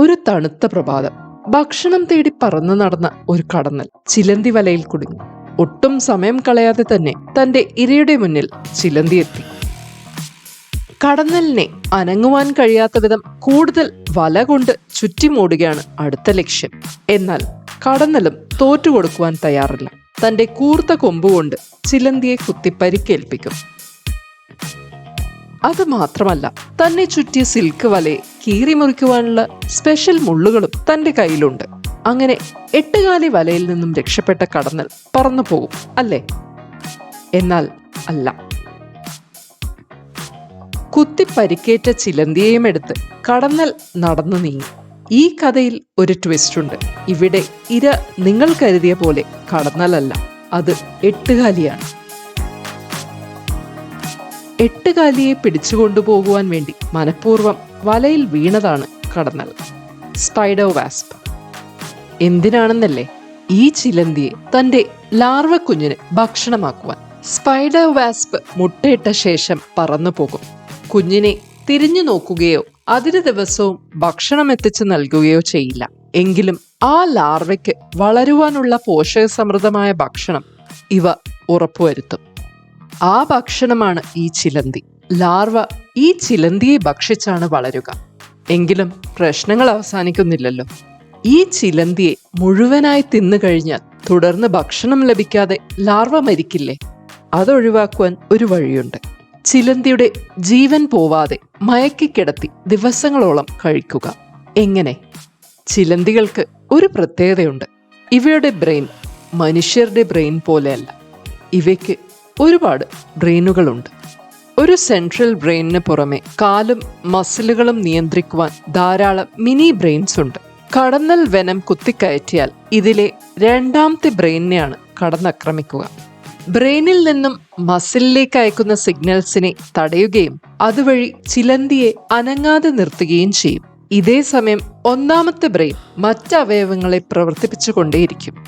ഒരു തണുത്ത പ്രഭാതം. ഭക്ഷണം തേടി പറന്നു നടന്ന ഒരു കടന്നൽ ചിലന്തി വലയിൽ കുടുങ്ങി. ഒട്ടും സമയം കളയാതെ തന്നെ തന്റെ ഇരയുടെ മുന്നിൽ ചിലന്തി എത്തി. കടന്നലിനെ അനങ്ങുവാൻ കഴിയാത്ത വിധം കൂടുതൽ വല കൊണ്ട് ചുറ്റിമൂടുകയാണ് അടുത്ത ലക്ഷ്യം. എന്നാൽ കടന്നലും തോറ്റുകൊടുക്കുവാൻ തയ്യാറില്ല. തന്റെ കൂർത്ത കൊമ്പുകൊണ്ട് ചിലന്തിയെ കുത്തി പരിക്കേൽപ്പിക്കും അത് മാത്രമല്ല തന്നെ ചുറ്റിയ സിൽക്ക് വലയെ കീറി മുറിക്കുവാനുള്ള സ്പെഷ്യൽ മുള്ളുകളും തന്റെ കയ്യിലുണ്ട്. അങ്ങനെ എട്ടുകാലി വലയിൽ നിന്നും രക്ഷപ്പെട്ട കടന്നൽ പറന്നു പോകും അല്ലേ? എന്നാൽ അല്ല. കുത്തി പരിക്കേറ്റ ചിലന്തിയെയും എടുത്ത് കടന്നൽ നടന്നു നീങ്ങി. ഈ കഥയിൽ ഒരു ട്വിസ്റ്റ് ഉണ്ട്. ഇവിടെ ഇര നിങ്ങൾ കരുതിയ പോലെ കടന്നലല്ല അത് എട്ടുകാലിയാണ്. എട്ടുകാലിയെ പിടിച്ചുകൊണ്ടുപോകുവാൻ വേണ്ടി മനഃപൂർവം വലയിൽ വീണതാണ് കടന്നൽ. സ്പൈഡർ വാസ്പ് എന്തിനാണെന്നല്ലേ? ഈ ചിലന്തിയെ തന്റെ ലാർവ കുഞ്ഞിന് ഭക്ഷണമാക്കുവാൻ. സ്പൈഡർ വാസ്പ് മുട്ടയിട്ട ശേഷം പറന്നു പോകും. കുഞ്ഞിനെ തിരിഞ്ഞു നോക്കുകയോ അതിന് ദിവസവും ഭക്ഷണം എത്തിച്ചു നൽകുകയോ ചെയ്യില്ല. എങ്കിലും ആ ലാർവയ്ക്ക് വളരുവാനുള്ള പോഷകസമൃദ്ധമായ ഭക്ഷണം ഇവ ഉറപ്പുവരുത്തും. ആ ഭക്ഷണമാണ് ഈ ചിലന്തി. ലാർവ ഈ ചിലന്തിയെ ഭക്ഷിച്ചാണ് വളരുക. എങ്കിലും പ്രശ്നങ്ങൾ അവസാനിക്കുന്നില്ലല്ലോ. ഈ ചിലന്തിയെ മുഴുവനായി തിന്നു കഴിഞ്ഞാൽ തുടർന്ന് ഭക്ഷണം ലഭിക്കാതെ ലാർവ മരിക്കില്ലേ? അതൊഴിവാക്കുവാൻ ഒരു വഴിയുണ്ട്. ചിലന്തിയുടെ ജീവൻ പോവാതെ മയക്കിക്കിടത്തി ദിവസങ്ങളോളം കഴിക്കുക. എങ്ങനെ? ചിലന്തികൾക്ക് ഒരു പ്രത്യേകതയുണ്ട്. ഇവയുടെ ബ്രെയിൻ മനുഷ്യരുടെ ബ്രെയിൻ പോലെയല്ല. ഇവയ്ക്ക് ഒരുപാട് ബ്രെയിനുകളുണ്ട്. ഒരു സെൻട്രൽ ബ്രെയിനിന് പുറമെ കാലും മസിലുകളും നിയന്ത്രിക്കുവാൻ ധാരാളം മിനി ബ്രെയിൻസ് ഉണ്ട്. കടന്നൽ വനം കുത്തിക്കയറ്റിയാൽ ഇതിലെ രണ്ടാമത്തെ ബ്രെയിനിനെയാണ് കടന്നാക്രമിക്കുക. ബ്രെയിനിൽ നിന്നും മസിലിലേക്ക് അയക്കുന്ന സിഗ്നൽസിനെ തടയുകയും അതുവഴി ചിലന്തിയെ അനങ്ങാതെ നിർത്തുകയും ചെയ്യും. ഇതേ സമയം ഒന്നാമത്തെ ബ്രെയിൻ മറ്റവയവങ്ങളെ പ്രവർത്തിപ്പിച്ചുകൊണ്ടേയിരിക്കും.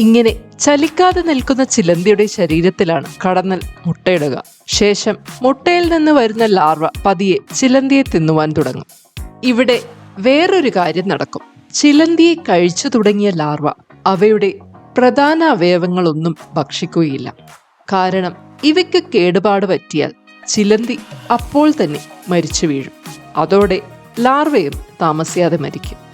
ഇങ്ങനെ ചലിക്കാതെ നിൽക്കുന്ന ചിലന്തിയുടെ ശരീരത്തിലാണ് കടന്നൽ മുട്ടയിടുക. ശേഷം മുട്ടയിൽ നിന്ന് വരുന്ന ലാർവ പതിയെ ചിലന്തിയെ തിന്നുവാൻ തുടങ്ങും. ഇവിടെ വേറൊരു കാര്യം നടക്കും. ചിലന്തിയെ കഴിച്ചു തുടങ്ങിയ ലാർവ അവയുടെ പ്രധാന അവയവങ്ങളൊന്നും ഭക്ഷിക്കുകയില്ല. കാരണം ഇവയ്ക്ക് കേടുപാട് പറ്റിയാൽ ചിലന്തി അപ്പോൾ തന്നെ മരിച്ചു വീഴും. അതോടെ ലാർവയും താമസിയാതെ മരിക്കും.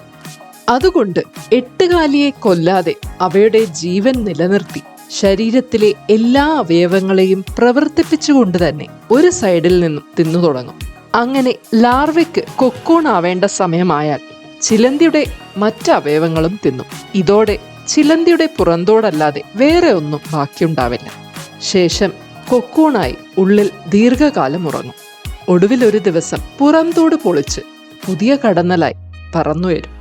അതുകൊണ്ട് എട്ടുകാലിയെ കൊല്ലാതെ അവയുടെ ജീവൻ നിലനിർത്തി ശരീരത്തിലെ എല്ലാ അവയവങ്ങളെയും പ്രവർത്തിപ്പിച്ചുകൊണ്ട് തന്നെ ഒരു സൈഡിൽ നിന്നും തിന്നു തുടങ്ങും. അങ്ങനെ ലാർവയ്ക്ക് കൊക്കോൺ ആവേണ്ട സമയമായാൽ ചിലന്തിയുടെ മറ്റ് അവയവങ്ങളും തിന്നും. ഇതോടെ ചിലന്തിയുടെ പുറന്തോടല്ലാതെ വേറെ ഒന്നും ബാക്കിയുണ്ടാവില്ല. ശേഷം കൊക്കൂണായി ഉള്ളിൽ ദീർഘകാലം ഉറങ്ങും. ഒടുവിൽ ഒരു ദിവസം പുറന്തോട് പൊളിച്ച് പുതിയ കടന്നലായി പറന്നുവരും